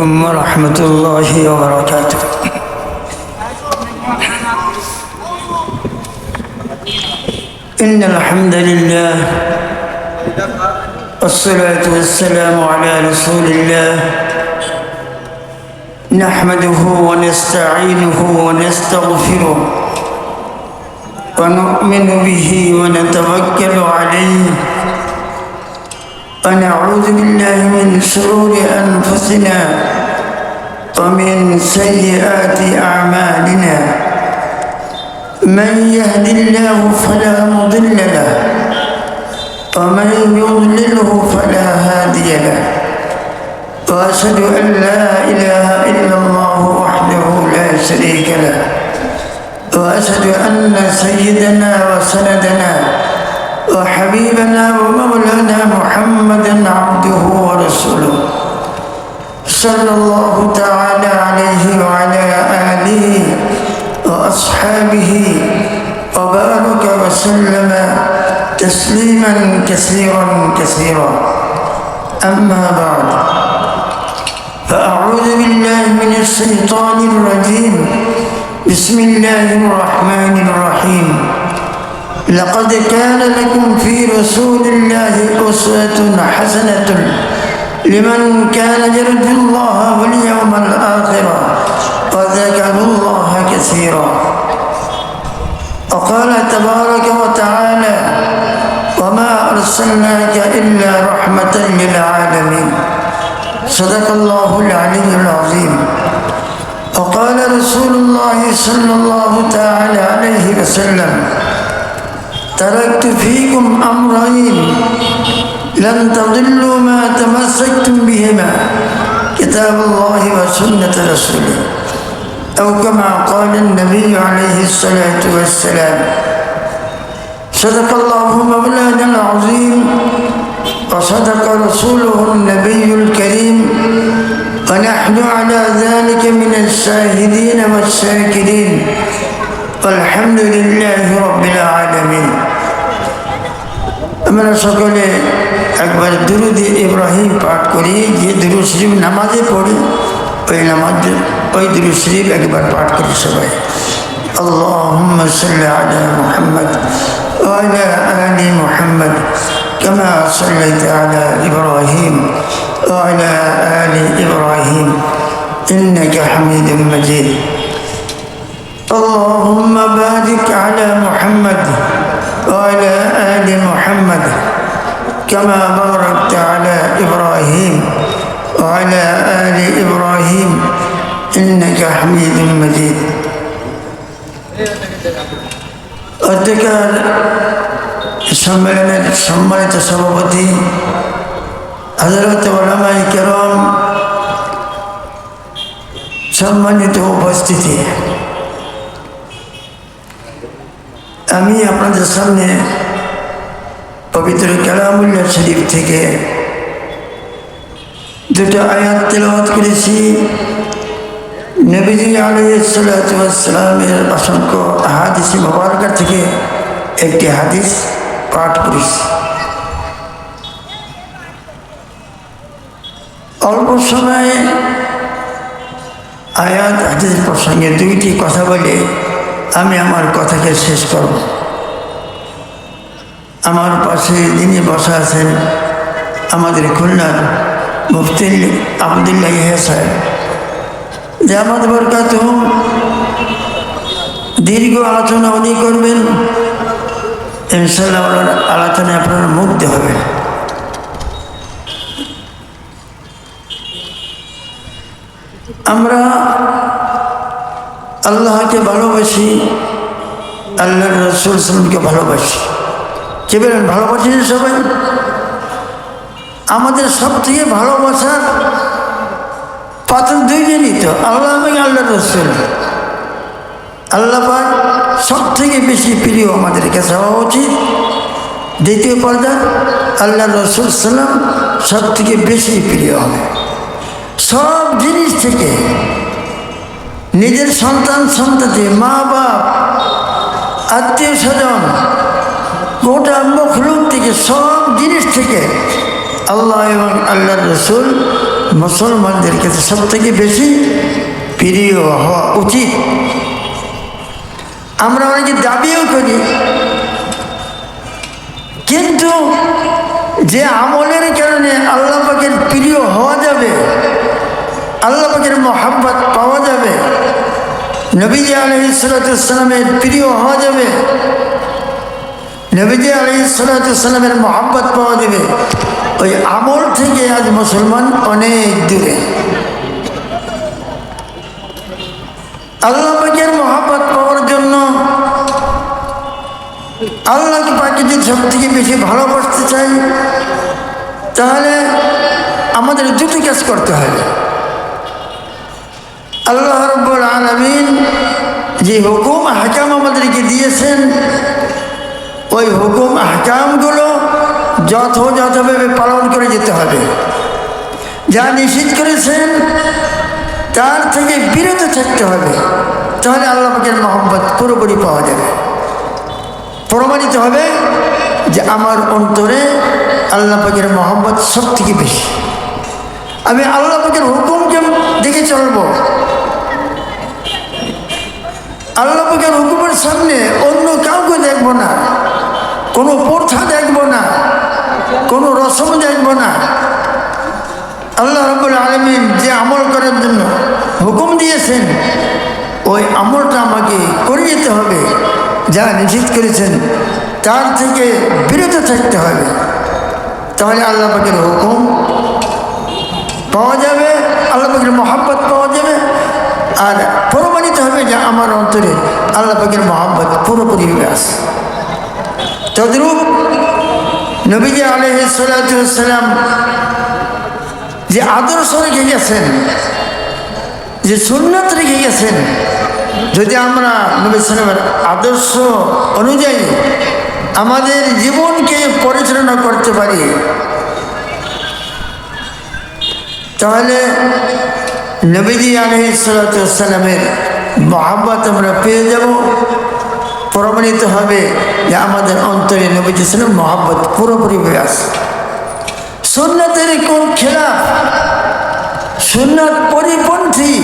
ورحمة الله وبركاته. إن الحمد لله والصلاة والسلام على رسول الله. نحمده ونستعينه ونستغفره ونؤمن به ونتوكل عليه. ونعوذ بالله من شرور أنفسنا ومن سيئات أعمالنا. من يهد الله فلا مضل له ومن يضلله فلا هادي له. وأشهد أن لا إله إلا الله وحده لا شريك له. وأشهد أن سيدنا وسندنا وحبيبنا ومولانا محمدا عبده ورسوله. صلى الله تعالى عليه وعلى آله وأصحابه وبارك وسلم تسليما كثيرا كثيرا. أما بعد فأعوذ بالله من الشيطان الرجيم. بسم الله الرحمن الرحيم. لقد كان لكم في رسول الله أسوة حسنة لمن كان يرجو الله واليوم الآخر وذكر الله كثيرا. وقال تبارك وتعالى وما أرسلناك إلا رحمة للعالمين. صدق الله العلي العظيم. وقال رسول الله صلى الله تعالى عليه وسلم تركت فيكم أمرين. لن تضلوا ما تمسكتم بهما. كتاب الله وسنة رسوله. أو كما قال النبي عليه الصلاة والسلام. صدق الله مولانا العظيم. وصدق رسوله النبي الكريم. ونحن على ذلك من الشاهدين والشاكرين. والحمد لله رب العالمين আমরা সকলে একবার দুরুদি ইব্রাহিম পাঠ করি যে দুরুদ শরীফ নামাজে পড়ি ওই নামাজ ওই দুরুদ শরীফ একবার পাঠ করি সবাই اللهم صل على محمد وعلى آل محمد كما صليت على إبراهيم وعلى آل إبراهيم إنك حميد مجيد اللهم بارك على محمد وعلى آل محمد كما باركت على إبراهيم وعلى آل إبراهيم إنك حميد مجيد অধ্যকার সম্মেলনের সম্মানিত সভাপতি হজরত ওলামাই কেরম সম্মানিত উপস্থিতি আমি আপনাদের সামনে পবিত্র কালামুল্লাহ শরীফ থেকে দুটো আয়াত তেলাওয়াত করেছি। নবীজি আলাইসালামের অসংখ্য হাদিসি মোবারকার থেকে একটি হাদিস পাঠ করেছি। অল্প সময়ে আয়াত হাদিস প্রসঙ্গে দুইটি কথা বলে আমি আমার কথাকে শেষ করব। আমার পাশে যিনি বসা আছেন, আমাদের খুলনার মুফতি আবদুল্লাহ ইহা সাহেব। জামাত বরকাত দীর্ঘ আলোচনা উনি করবেন। ইনশাল্লাহ আলোচনায় আপনার মুগ্ধ হবেন। আমরা আল্লাহকে ভালোবাসি আল্লাহ রসুল সালামকে ভালোবাসি। কে বলেন, ভালোবাসি সবাই? আমাদের সব থেকে ভালোবাসার পাথর দুইজনই তো, আল্লাহ এবং আল্লাহ রসুল। আল্লাহ পাক সব থেকে বেশি প্রিয় আমাদের কাছে হওয়া উচিত। দ্বিতীয় পর্যায়ে আল্লাহ রসুল সাল্লাম সব থেকে বেশি প্রিয়। হবে সব জিনিস থেকে নিজের সন্তান, সন্ততি মা বাপ আত্মীয় স্বজন গোটা মখলুক থেকে, সব জিনিস থেকে আল্লাহ এবং আল্লাহ রসুল মুসলমানদের কাছে সব থেকে বেশি প্রিয় হওয়া উচিত। আমরা অনেকে দাবিও করি, কিন্তু যে আমলের কারণে আল্লাহ পাকের প্রিয় হওয়া যাবে, আল্লাহ পাকের মোহাম্মত পাওয়া যাবে নবীজি আলহিসামের প্রিয় হওয়া যাবে। নবীজি আলহিসামের মোহাম্মত পাওয়া যাবে। ওই আমল থেকে আজ মুসলমান অনেক দূরে। আল্লাহ পাকের মোহাম্মত পাওয়ার জন্য আল্লাহকে পাকে যদি সব থেকে বেশি ভালোবাসতে চাই, তাহলে আমাদের দুটি কাজ করতে হবে। আল্লাহ রব্বুল আলমিন যে হুকুম, হাকাম আমাদেরকে দিয়েছেন, ওই হুকুম, হাকামগুলো যথাযথভাবে পালন করে যেতে হবে। যা নিষিদ্ধ করেছেন, তার থেকে বিরত থাকতে হবে। তাহলে আল্লাহ পাকের মোহাম্মত পুরোপুরি পাওয়া যাবে। প্রমাণিত হবে যে আমার অন্তরে আল্লাহ পাকের মোহাম্মত সব থেকে বেশি। আমি আল্লাহ পাকের হুকুমকে দেখে চলব। আল্লাহ পাকের হুকুমের সামনে অন্য কাউকে দেখব না। কোনো প্রথা দেখব না। কোনো রসম দেখব না। আল্লাহ রবুল আলমিন যে আমল করার জন্য হুকুম দিয়েছেন, ওই আমলটা আমাকে করে যেতে হবে, যা নিষিদ্ধ করেছেন, তার থেকে বিরত থাকতে হবে। তাহলে আল্লাহ পাকের হুকুম পাওয়া যাবে আল্লাহ পাকের মহাব্বত পাওয়া যাবে আর প্রমাণিত হবে যে আমার অন্তরে আল্লাহ পাকের মহাব্বত পুরোপুরিভাবে আছে। তদ্রূপ নবীজি আলহিসাম যে আদর্শ রেখে গেছেন, যে সুন্নত রেখে গেছেন, যদি আমরা নবী সালামের আদর্শ অনুযায়ী আমাদের জীবনকে পরিচালনা করতে পারি, তাহলে নবীজি আলহিসালামের মহাব্বত আমরা পেয়ে যাব। প্রমাণিত হবে যে আমাদের অন্তরে নবীজি সালাম মহাব্বত পুরোপুরি হয়ে আসে সুন্নতের কোন খেলা সুন্নত পরিপন্থী,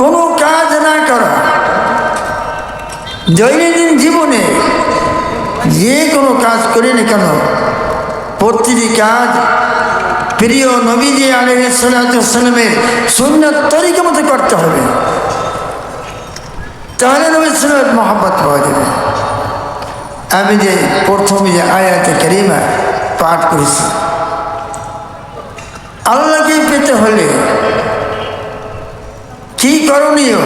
কোনো কাজ না করা, দৈনন্দিন জীবনে যে কোনো কাজ করি না কেন, প্রতিটি কাজ প্রিয় নবীজি আলহিসামের সুন্নত তরিকা মতো করতে হবে। তাহলে নবী সালামের মহাব্বত পাওয়া যাবে। আমি যে প্রথমে যে আয়াতে কেরিমা পাঠ করেছি, আল্লাহকে পেতে হলে কি করণীয়?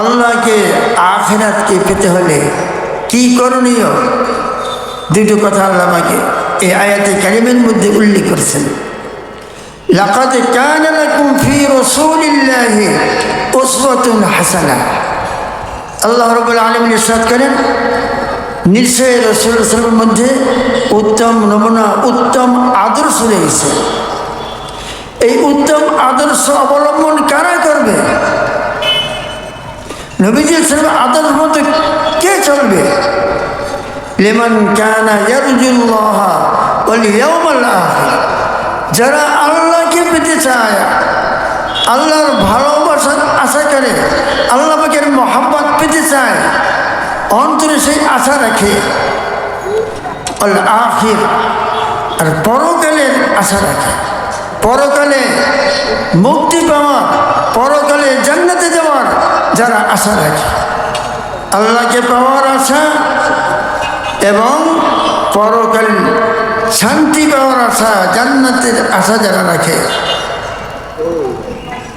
আল্লাহকে আখেরাতকে পেতে হলে কি করণীয়? দুটো কথা আল্লাহ আমাকে এই আয়াতে কারিমের মধ্যে উল্লেখ করেছেন। লাকাদ কানা লাকুম ফি উসওয়াতুন হাসানা। আল্লাহ রাব্বুল আলামিন ইরশাদ করেন নিশ্চয় রসুলের মধ্যে উত্তম নমুনা, উত্তম আদর্শ রয়েছে। এই উত্তম আদর্শ অবলম্বন কারা করবে? নবীজি আদর্শ মতো কে চলবে? লেমন কানা ইয়ারজুল্লাহ যারা আল্লাহকে পেতে চায় আল্লাহর ভালোবাসা আশা করে, আল্লাহ পাকের মহাব্বত পেতে চায়, অন্তরে সেই আশা রাখে। আখির আর পরকালের আশা রাখে। পরকালে মুক্তি পাওয়ার, পরকালে জান্নাতে যাওয়ার যারা আশা রাখে, আল্লাহকে পাওয়ার আশা এবং পরকাল শান্তি পাওয়ার আশা, জান্নাতের আশা যারা রাখে।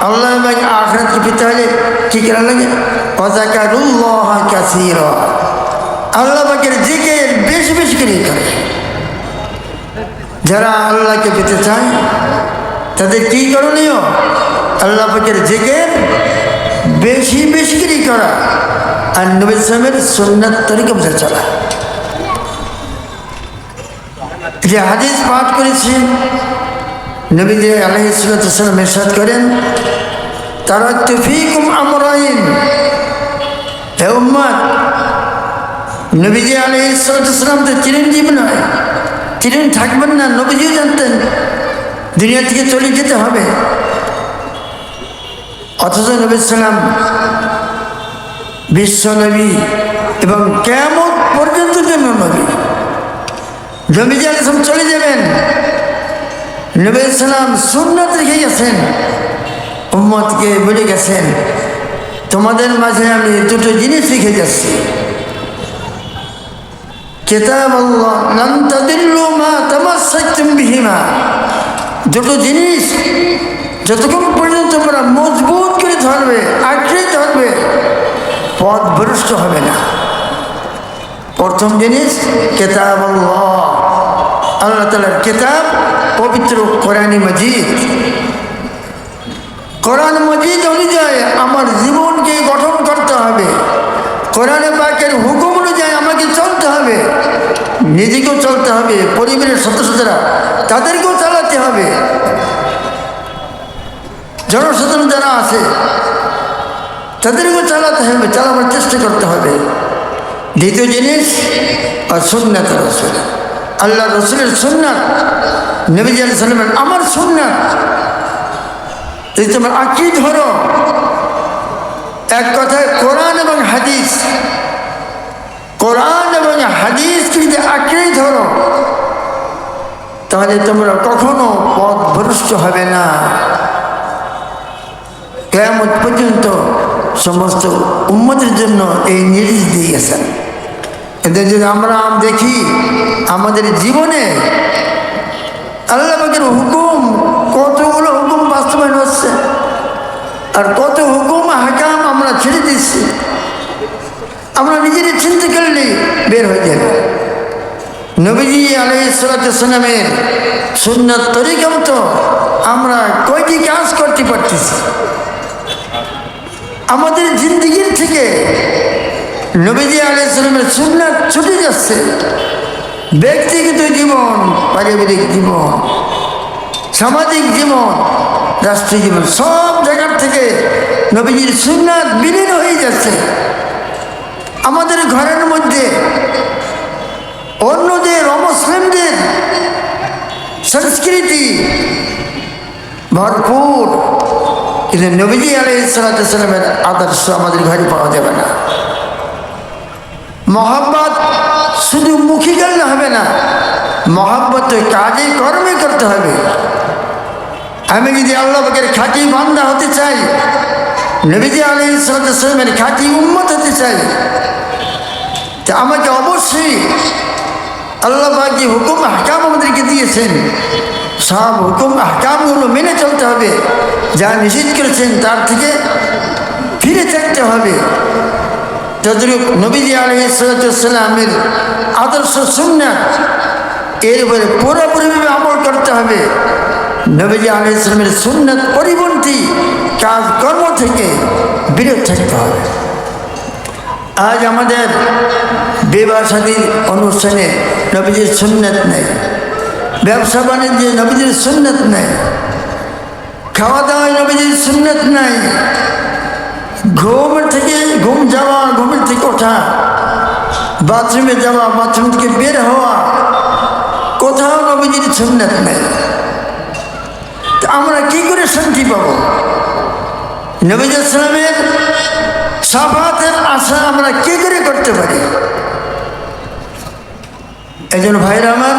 আল্লাহ এবং আখরাতকে পেতে হলে কী করা লাগে? অজাকারুল্লাহ কাসির। আল্লাহ পাকের জিকের বেশি বেশি করে করে। যারা আল্লাহকে পেতে চায়, তাদের কী করণীয়? আল্লাহ পাকের জিকের বেশি বেশি করে করা। আর নবী ইসলামের সন্ন্যাত তরিকা বুঝে চলা। যে হাদিস পাঠ করেছি নবী যে আলহিসাম এরশাদ করেন তারা তফিকুম আমরাইন হে উম্মাদ। নবীজি আলহিসাম তো চিরঞ্জীব নয় চিরন থাকবেন না, নবীজিও জানতেন, দুনিয়া থেকে চলে যেতে হবে। অথচ নবী সালাম বিশ্ব নবী এবং কেমন পর্যন্ত জন্য নবী। নবীজি আলিসাম চলে যাবেন। নবী সালাম সুন্নত রেখে গেছেন। উম্মতকে বলে গেছেন, তোমাদের মাঝে আমি দুটো জিনিস রেখে যাচ্ছি। কেতাব বিহিমা। দুটো জিনিস যতক্ষণ পর্যন্ত তোমরা মজবুত করে ধরবে, আঁকড়ে ধরবে, পথ ভ্রষ্ট হবে না। প্রথম জিনিস কেতাব আল্লাহ আল্লাহ তালার কেতাব পবিত্র কোরআনী মজিদ। কোরআন মজিদ অনুযায়ী আমার জীবনকে গঠন করতে হবে। কোরআনে পাকের হুকুম অনুযায়ী আমাকে চলতে হবে। নিজেকেও চলতে হবে, পরিবারের সদস্যরা তাদেরকেও চালাতে হবে। জনসাধারণ যারা আছে, তাদেরকেও চালাতে হবে, চালাবার চেষ্টা করতে হবে। দ্বিতীয় জিনিস, আর সুন্নাত রসুল আল্লাহ রসুলের সুন্নাত নবীজ আলী সাল্লামের আমার সুন্নাত। যদি তোমার আঁকি ধরো, এক কথায় কোরআন এবং হাদিস, কোরআন এবং হাদিসকে যদি আঁকড়েই ধরো, তাহলে তোমরা কখনো পথ ভ্রষ্ট হবে না। কেমন পর্যন্ত সমস্ত উন্মতের জন্য এই নির্দেশ দিয়ে গেছেন। এদের যদি আমরা দেখি, আমাদের জীবনে আল্লাহ পাকের হুকুম, কতগুলো হুকুম বাস্তবায়ন হচ্ছে আর কত হুকুম হাকাম আমরা ছেড়ে দিচ্ছি। আমরা নিজের চিন্তা করলে বের হয়ে যাবে নবীজি আলাইসালামের সুন্নত তরিকা মতো আমরা কয়টি কাজ করতে পারতেছি? আমাদের জিন্দগির থেকে নবীজি আলাইসালামের সুন্নাত ছুটে যাচ্ছে। ব্যক্তিগত জীবন, পারিবারিক জীবন, সামাজিক জীবন, রাষ্ট্রীয় জীবন, সব জায়গার থেকে নবীজির সুন্নাত বিলীন হয়ে যাচ্ছে। আমাদের ঘরের মধ্যে অন্যদের, অমুসলিমদের সংস্কৃতি ভরপুর। কিন্তু নবীজি আলাইসালামের আদর্শ আমাদের ঘরে পাওয়া যাবে না। মহাব্বত শুধু মুখী করলে হবে না মহাব্বত কাজে কর্মে করতে হবে। আমি যদি আল্লাহ পাকের খাঁটি বান্দা হতে চাই, নবীজি আলী সালামের খাঁটি উন্মত হতে চাই, তা আমাকে অবশ্যই আল্লাহ যে হুকুম হাকাম আমাদেরকে দিয়েছেন, সব হুকুম হাকামগুলো মেনে চলতে হবে। যা নিষেধ করেছেন তার থেকে ফিরে থাকতে হবে। যতটুক নবীজি আলহিসামের আদর্শ সুন্না এর উপরে পুরোপুরিভাবে আমল করতে হবে। নবীজি আলহিসামের সুন্নাত পরিপন্থী কাজকর্ম থেকে বিরত থাকতে হবে। আজ আমাদের বিবাহ সাদীর অনুষ্ঠানে নবীজির সুন্নাত নেই, ব্যবসা বাণিজ্যে নবীজির সুন্নাত নেই, খাওয়া দাওয়ায় নবীজির সুন্নাত নাই ঘুমের থেকে, ঘুম যাওয়া, ঘুমের থেকে ওঠা, বাথরুমে যাওয়া, বাথরুম থেকে বের হওয়া, কোথাও নবীজির সুন্নাত নেই। আমরা কি করে শান্তি পাবো? নবীজ ইসলামের সাফাতের আশা আমরা কি করে করতে পারি? একজন ভাইরা আমার,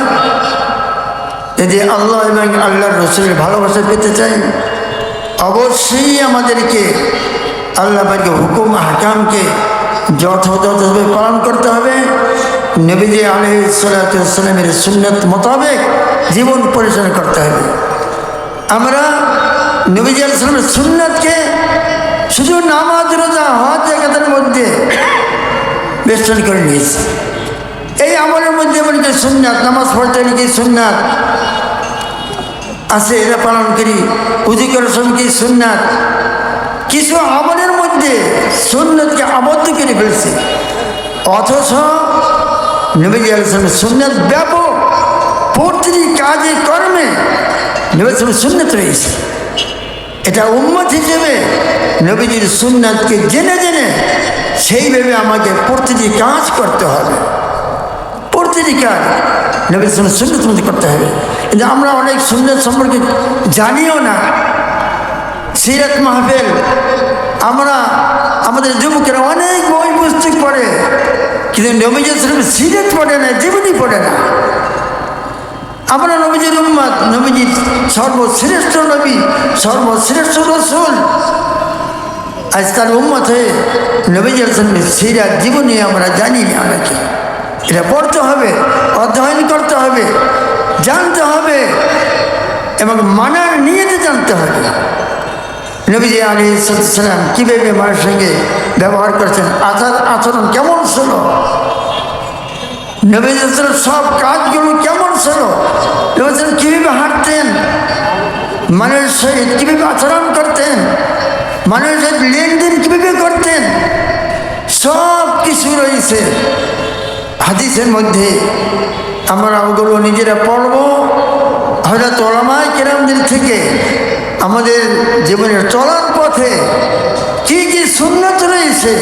যদি আল্লাহ এবং আল্লাহর রসুলের ভালোবাসা পেতে চাই, অবশ্যই আমাদেরকে আল্লাহ পাকে হুকুম হাকামকে যথাযথভাবে পালন করতে হবে। নবীজি আলহিসামের সুন্নত মোতাবেক জীবন পরিচালনা করতে হবে। আমরা নবীজি আলাইসালামের সুন্নতকে শুধু নামাজ, রোজা, হজ জায়গাদের মধ্যে বেষ্টন করে নিয়েছি। এই আমলের মধ্যে মনে করি সুন্নাত, নামাজ পড়তে নাকি সুন্নাত আছে? এরা পালন করি। উদি করার সময় কিছু আমলের মধ্যে সুন্নতকে আবদ্ধ করে ফেলছে। অথচ নবীজি আলাইসালামের সুন্নত ব্যাপক। প্রতিটি কাজে কর্মে নবী সুন্নত রয়েছে। এটা উম্মত হিসেবে নবীজির সুন্নাতকে জেনে জেনে সেইভাবে আমাকে প্রতিটি কাজ করতে হবে। প্রতিটি কাজ নবীর সুন্নত করতে হবে। কিন্তু আমরা অনেক সুন্নত সম্পর্কে জানিও না। সিরাত মাহফিল। আমরা, আমাদের যুবকেরা অনেক বই পুস্তক পড়ে, কিন্তু নবীজ সিরাত পড়ে না জীবনই পড়ে না। আমরা নবীজির উম্মাদ নবীজির সর্বশ্রেষ্ঠ নবী, সর্বশ্রেষ্ঠ রসুল। আজ তার উম্মত হয়ে নবীজ সিরাত জীবনী আমরা জানি না অনেকে। এটা পড়তে হবে, অধ্যয়ন করতে হবে, জানতে হবে এবং মানার নিয়েতে জানতে হবে। নবীজি আলী সালাম কীভাবে মায়ের সঙ্গে ব্যবহার করেছেন? আচার আচরণ কেমন ছিল? নবীজ সব কাজগুলো কেমন ছিল? নবীজ কীভাবে হাঁটতেন? মানুষের সহিত কীভাবে আচরণ করতেন? মানুষের লেনদেন কীভাবে করতেন? সব কিছু রয়েছে। হাদিসের মধ্যে আমরা ওগুলো নিজেরা পড়ব। হয়তো ওলামায় কেরামদের থেকে আমাদের জীবনের চলার পথে কি কি সুন্নত রয়েছে,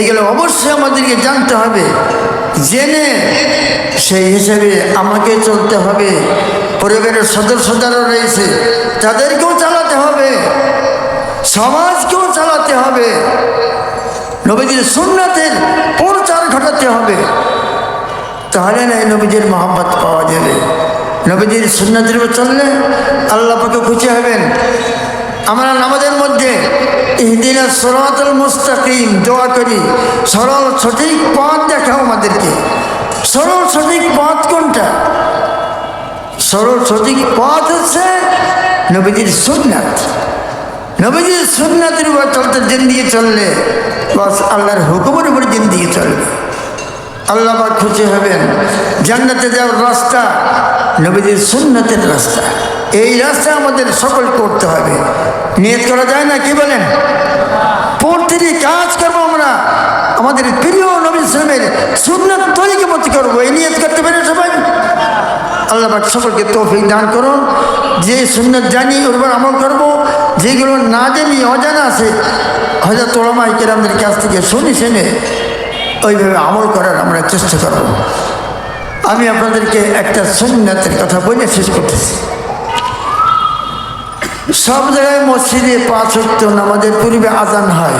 এগুলো অবশ্যই আমাদেরকে জানতে হবে, জেনে সেই হিসেবে আমাকে চলতে হবে। পরিবারের সদস্য রয়েছে, তাদেরকেও চালাতে হবে, সমাজকেও চালাতে হবে, নবীজির সুন্নাতের প্রচার ঘটাতে হবে। তাহলে না এই নবীজির মহাব্বত পাওয়া যাবে। নবীজির সুন্নাতের উপর চললে আল্লাহ পাকে খুশি হবেন। আমরা নামাজের মধ্যে ইহদিনা সরাতল মুস্তাকিম দোয়া করি। সরল সঠিক পথ দেখাও আমাদেরকে। সরল সঠিক পথ কোনটা? সরল সঠিক পথ হচ্ছে নবীজির সুন্নাত। নবীজির সুন্নাতের উপর চলতে দিন দিয়ে চললে, বাস আল্লাহর হুকুমের উপরে দিয়ে চলবে। আল্লাহ খুশি হবেন। জান্নাতে যাওয়ার রাস্তা নবীদের সুন্নাতের রাস্তা। এই রাস্তা আমাদের সকল করতে হবে। নিয়ত করা যায় না, কি বলেন? প্রতিটি কাজ করব আমরা। আমাদের প্রিয় নবী ইসলামের সুন্নত তৈরিকে মতো করব, এই নিয়ত করতে পারে সবাই? আল্লাহ সকলকে তৌফিক দান করুন। যে সুন্নত জানি, ওর উপর আমল করব। যেগুলো না জানি, অজানা আছে। হয়তো তোলামাই কেরামদের কাছ থেকে শুনে শুনে ওইভাবে আমল করার আমরা চেষ্টা করব। আমি আপনাদেরকে একটা সুন্নাতের কথা বলে শেষ করতেছি। সব জায়গায় মসজিদে পাঁচ হত্য নামাজের পূর্বে আজান হয়।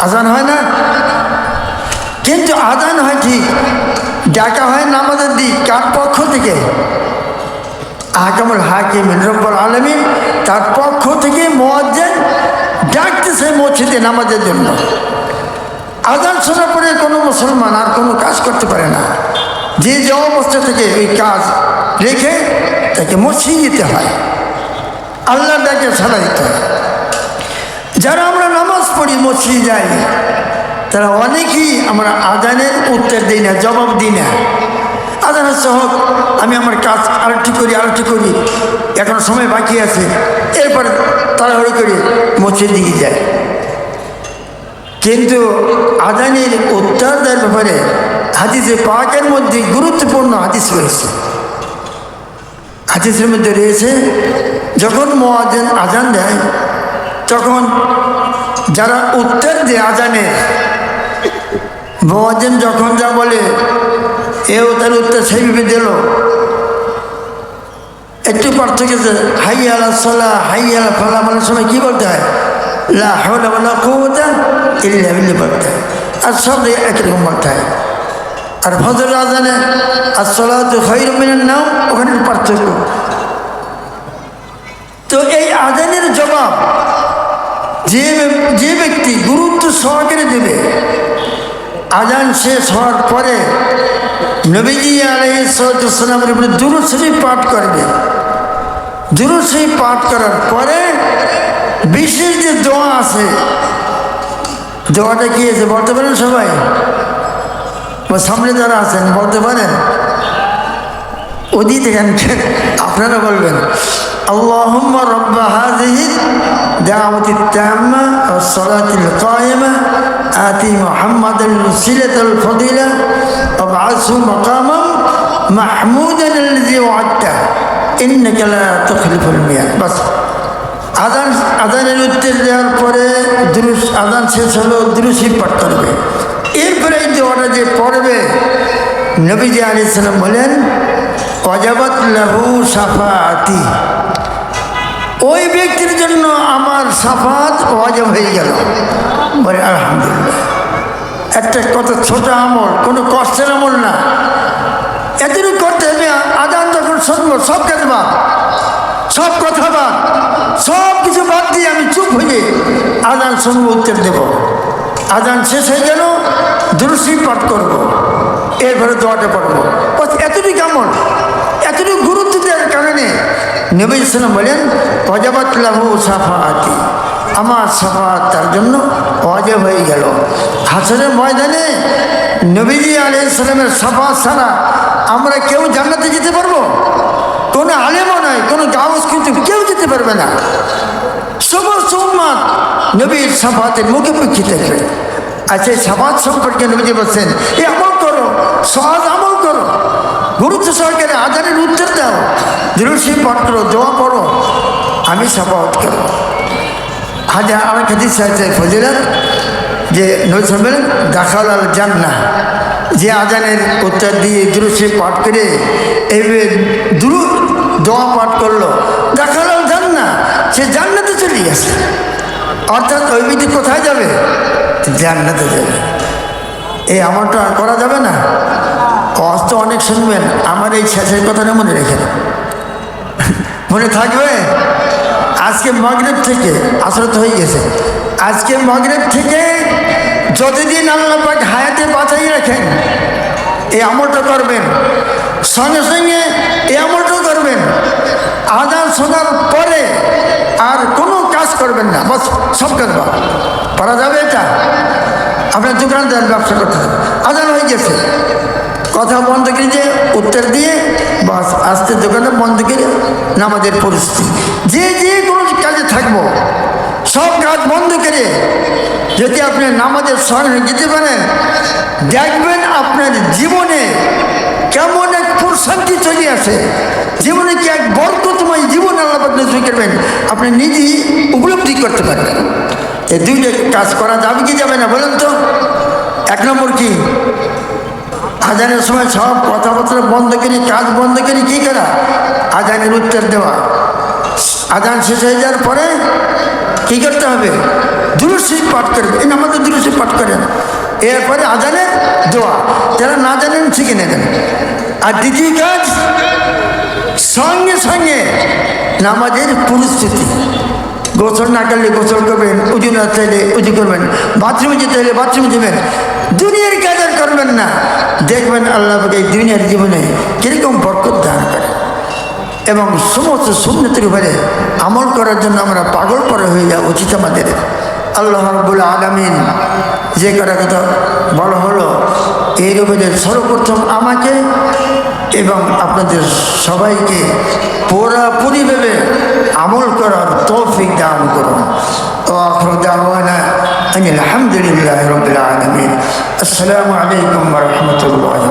আজান হয় না? কিন্তু আজান হয় ঠিক ডাকা হয় নামাজের দিক, কার পক্ষ থেকে? আহকামুল হাকিম রব্বুল আলমিন তার পক্ষ থেকে মোয়াজ্জেন ডাকতেছে মসজিদে নামাজের জন্য। আজান শোনার পরে কোনো মুসলমান আর কোনো কাজ করতে পারে না। যে যে অবস্থা থেকে ওই কাজ রেখে তাকে মসজিদ যেতে হয়। আল্লাহ ডাকে ছাড়া দিতে হয়। যারা আমরা নামাজ পড়ি মসজিদ যাই, তারা অনেকেই আমরা আজানের উত্তর দিই না, জবাব দিই না। আজান হচ্ছে, হোক, আমি আমার কাজ আরেকটু করি আরেকটু করি, এখন সময় বাকি আছে। এরপর তাড়াহুড়ো করে মসজিদ দিকে যায়। কিন্তু আদানের উত্তর দেওয়ার ব্যাপারে হাদিসে পাকের মধ্যে গুরুত্বপূর্ণ হাদিস রয়েছে। হাদিসের মধ্যে রয়েছে, যখন মোয়াজেন আজান দেয়, তখন যারা উত্তর দেয় আজানে মোয়াজেন যখন যা বলে, এও তার উত্তর সেইভাবে দিল। একটু পার্থক্য হাই আলা সলা হাই আলা ফলা বলার সময় কী বলতে হয়? লা হাওলা ওয়ালা কুওয়াতা ইল্লা বিল্লাহ আর সব একই রকম বলতে আর ফজর আজানে আর সলাত খৈর মিনার নাম ওখানে পার্থক্য তো এই আজানের জবাব যে যে ব্যক্তি গুরুত্ব সহকারে দেবে, আজান শেষ হওয়ার পরে নবীজি আলহিসামের উপরে দুরুশ্রী পাঠ করবে। দুরুশ্রী পাঠ করার পরে বিশেষ যে দোয়া আছে দোয়াটা কি আছে বলতে পারেন সবাই বা সামনে যারা আছেন বলতে পারেন ওদি থেকে আপনারা বলবেন اللهم رب هذه دعوة التامة والصلاة القائمة آتي محمد الوسيلة الفضيلة وابعثه مقاما محمودا الذي وعدته إنك لا تخلف المياه بس আদান, আদানের উত্তর দেওয়ার পরে দুরুস, আদান শেষ হলো দুরুসি পাঠ করবে। এরপরে এই দোয়াটা যে পড়বে, নবীজি আলি সালাম বলেন, অজাবাত লাহু সাফাতি। ওই ব্যক্তির জন্য আমার সাফাত অজব হয়ে গেল। বলে, আলহামদুলিল্লাহ। একটা কত ছোট আমল, কোনো কষ্টের আমল না। এতটুকু করতে হবে আদান যখন শুনব সব কাজ সব কথা বাদ। সব কিছু বাদ দিয়ে আমি চুপ হয়ে আদান শুনব, উত্তর দেব। আদান শেষ হয়ে গেল দুরুসি পাঠ করব। এরপরে দোয়াটা পড়ব। বাস, এতটুকু আমল এতটুকু গুরুত্ব দেওয়ার কারণে নবী ইসলাম বলেন অজাবাত লাহু সাফাআতি। আমার সাফা তার জন্য অজব হয়ে গেল। হাসনের ময়দানে নবীজি আলি ইসলামের সাফা ছাড়া আমরা কেউ জান্নাতে যেতে পারব? কোনো আলেমও নয় কোনো গাউস কিন্তু কেউ যেতে পারবে না। সমস্ত উম্মাদ নবীর সাফাতের মুখে মুখোমুখি থাকবে আচ্ছা এই সাফাত সম্পর্কে নবীজি বলছেন, এ আমল করো, সহজ আমল করো। গুরুত্ব সহকারে আজানের উত্তর দাও। দুরুসি পাঠ করো, দোয়া পড়ো। আমি সাফাত করো হাজার আমার হাদিস আছে ফজিলত, যে বলেন দাখাল জান্না যে আজানের উত্তর দিয়ে দুরুসি পাঠ করে এইভাবে দুরু দোয়া পাঠ করল। দেখাল জান্না সে জান্নাতে চলে গেছে। অর্থাৎ ওই ব্যক্তি কোথায় যাবে? জান্নাতে যাবে। এই আমলটা আর করা যাবে না। অস তো অনেক শুনবেন, আমার এই শেষের কথাটা মনে রেখেন মনে থাকবে? আজকে মগরেব থেকে আসরত হয়ে গেছে। আজকে মগরেব থেকে যতদিন আল্লাহ পাক হায়াতে বাঁচাই রাখেন, এই আমলটা করবেন। সঙ্গে সঙ্গে এই আমলটাও করবেন। আদান শোনার পরে আর কোনো কাজ করবেন না, বস সব কাজ বাদ। পারা যাবে এটা? আপনার দোকানদার ব্যবসা করতে আদান হয়ে গেছে। কথা বন্ধ করে দিয়ে উত্তর দিয়ে বাস আস্তে দোকানে বন্ধ করে নামাজের পরিস্থিতি। যে যে কোনো কাজে থাকব। সব কাজ বন্ধ করে যদি আপনি নামাজের সঙ্গে যেতে পারেন, দেখবেন আপনার জীবনে কেমন এক প্রশান্তি চলে আসে। জীবনে কি এক বরকতময় জীবন আল্লাহ আপনি করবেন? আপনি নিজেই উপলব্ধি করতে পারবেন। এই দুইটা কাজ করা যাবে কি যাবে না বলেন তো? এক নম্বর কি? আজানের সময় সব কথাবার্তা বন্ধ করে, কাজ বন্ধ করে কী করা? আজানের উত্তর দেওয়া। আজান শেষ হয়ে যাওয়ার পরে কী করতে হবে? দুরুশি পাঠ করবে। এই আমাদের দুরুশি পাঠ করেন এরপরে আজানের দোয়া। যারা না জানেন, শিখে নেবেন। আর দ্বিতীয় কাজ, সঙ্গে সঙ্গে নামাজের পরিস্থিতি। গোসল না করলে গোসল করবেন, উজু না চাইলে উজু করবেন, বাথরুমে যেতে হলে বাথরুমে যাবেন। দুনিয়ার কাজ করবেন না। দেখবেন আল্লাহ এই দুনিয়ার জীবনে কীরকম বরকত দান এবং সমস্ত সুন্নতির উপরে আমল করার জন্য আমরা পাগল করা হয়ে যাওয়া উচিত আমাদের। আল্লাহ বলে আলমিন যে কটা কথা বলা হলো এই রূপে সর্বপ্রথম আমাকে এবং আপনাদের সবাইকে পুরাপুরিভাবে আমল করার তৌফিক দান করুন। আলহামদুলিল্লাহ রবিল আলমিন। আসসালামু আলাইকুম রহমতুল্লাহ